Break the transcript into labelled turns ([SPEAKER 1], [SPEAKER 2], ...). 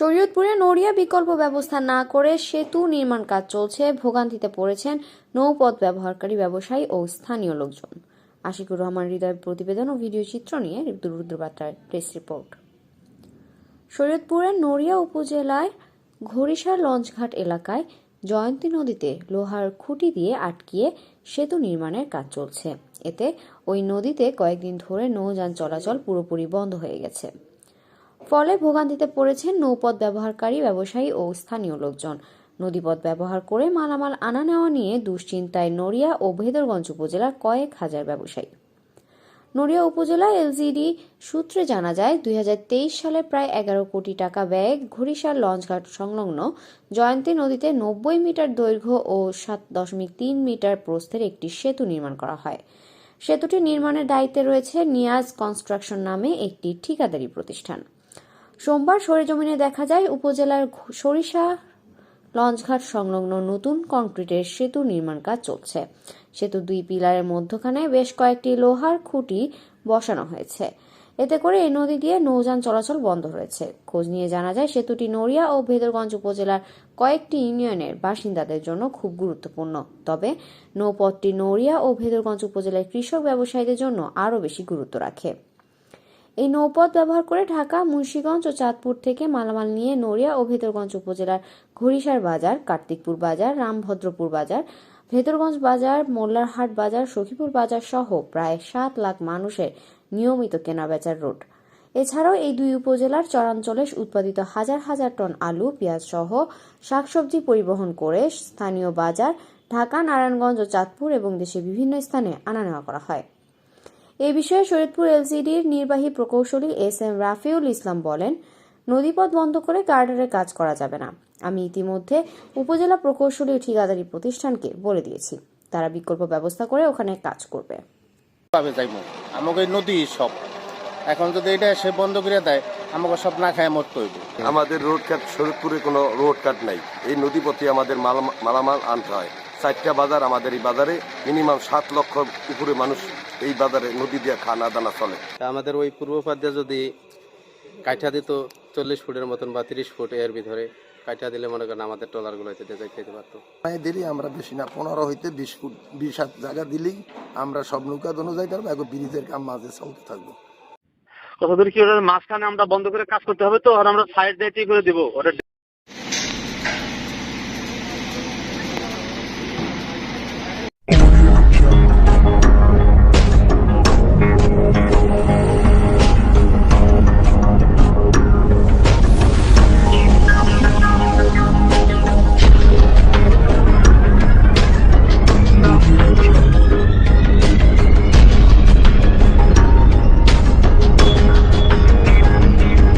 [SPEAKER 1] শরীয়তপুরে নড়িয়া বিকল্প ব্যবস্থা না করে সেতু নির্মাণ কাজ চলছে, ভোগান্তিতে পড়েছেন নৌপথ ব্যবহারকারী ব্যবসায়ী ও স্থানীয় লোকজন। আশিকুর রহমান হৃদয় প্রতিবেদন ও ভিডিও চিত্র নিয়ে রুদ্রবার্তার প্রেস রিপোর্ট। শরীয়তপুরের নড়িয়া উপজেলায় ঘড়িসার লঞ্চঘাট এলাকায় জয়ন্তী নদীতে লোহার খুঁটি দিয়ে আটকিয়ে সেতু নির্মাণের কাজ চলছে। এতে ওই নদীতে কয়েকদিন ধরে নৌযান চলাচল পুরোপুরি বন্ধ হয়ে গেছে। ফলে ভোগান্তিতে পড়েছেন নৌপথ ব্যবহারকারী, ব্যবসায়ী ও স্থানীয় লোকজন। নদীপথ ব্যবহার করে মালামাল আনা নেওয়া নিয়ে দুশ্চিন্তায় নড়িয়া ও ভেদরগঞ্জ উপজেলার কয়েক হাজার ব্যবসায়ী। নড়িয়া উপজেলা এলজিডি সূত্রে জানা যায় দু হাজার তেইশ সালে প্রায় এগারো কোটি টাকা ব্যয়ে ঘড়িসার লঞ্চঘাট সংলগ্ন জয়ন্তী নদীতে নব্বই মিটার দৈর্ঘ্য ও সাত দশমিক তিন মিটার প্রস্থের একটি সেতু নির্মাণ করা হয়। সেতুটি নির্মাণের দায়িত্বে রয়েছে নিয়াজ কনস্ট্রাকশন নামে একটি ঠিকাদারি প্রতিষ্ঠান। সোমবার সরেজমিনে দেখা যায় উপজেলার সরিষা লঞ্চঘাট সংলগ্ন নতুন কংক্রিটের সেতু নির্মাণ কাজ চলছে। সেতু দুই পিলারের মধ্যখানে বেশ কয়েকটি লোহার খুঁটি বসানো হয়েছে। এতে করে এই নদী দিয়ে নৌযান চলাচল বন্ধ রয়েছে। খোঁজ নিয়ে জানা যায়, সেতুটি নড়িয়া ও ভেদরগঞ্জ উপজেলার কয়েকটি ইউনিয়নের বাসিন্দাদের জন্য খুব গুরুত্বপূর্ণ। তবে নৌপথটি নড়িয়া ও ভেদরগঞ্জ উপজেলার কৃষক ব্যবসায়ীদের জন্য আরও বেশি গুরুত্ব রাখে। এই নৌপথ ব্যবহার করে ঢাকা, মুন্সিগঞ্জ ও চাঁদপুর থেকে মালামাল নিয়ে নড়িয়া ও ভেতরগঞ্জ উপজেলার ঘড়িসার বাজার, কার্তিকপুর বাজার, রামভদ্রপুর বাজার, ভেতরগঞ্জ বাজার, মোল্লারহাট বাজার, সখীপুর বাজার সহ প্রায় সাত লাখ মানুষের নিয়মিত কেনাবেচার রোড এছাড়াও এই দুই উপজেলার চরাঞ্চলে উৎপাদিত হাজার হাজার টন আলু, পেঁয়াজ সহ শাকসবজি পরিবহন করে স্থানীয় বাজার, ঢাকা, নারায়ণগঞ্জ ও চাঁদপুর এবং দেশের বিভিন্ন স্থানে আনা নেওয়া করা হয়। এ বিষয়ে শরীয়তপুর এলসিডির নির্বাহী প্রকৌশলী এস এম রাফিউল ইসলাম বলেন নদীপথ বন্ধ করে গার্ডারের কাজ করা যাবে না। আমি ইতিমধ্যে উপজেলা প্রকৌশলী ঠিকাদারি প্রতিষ্ঠানকে বলে দিয়েছি। তারা বিকল্প ব্যবস্থা করে ওখানে কাজ করবে।
[SPEAKER 2] পাবে যাইব। আমাকে নদী সব। এখন যদি এটা সে বন্ধ করে দেয় আমাকে সব না খায় মরতে হইব।
[SPEAKER 3] আমাদের রোড কাট শরীরপুরে কোনো রোড কাট নাই। এই নদীপথে আমাদের মালামা- মালামাল আনতে হয়। চারটা বাজার আমাদের এই বাজারে মিনিমাম সাত লক্ষ উপরে মানুষ এই বাজারে নদী দিয়ে খানা দানা চলে।
[SPEAKER 4] আমাদের ওই পূর্ব পাদ্যা যদি কাঠা দিত চল্লিশ ফুটের মতন বা তিরিশ ফুট এর ভিতরে কাঠা দিলে মনে করেন আমাদের ট্রলারগুলো হইতে যেতে পারতো।
[SPEAKER 5] পায়ে দিলেই আমরা বেশি না পনেরো হইতে বিশ ফুট বিশ হাত জায়গা দিলেই আমরা সব নৌকা দোনো যাইতে পারব এখন ব্রিজের কাম মাঝে চলতে থাকব।
[SPEAKER 6] কতদূর কি ওটার মাঝখানে আমরা বন্ধ করে কাজ করতে হবে তো আর আমরা সাইড দিয়ে করে দিব ওটা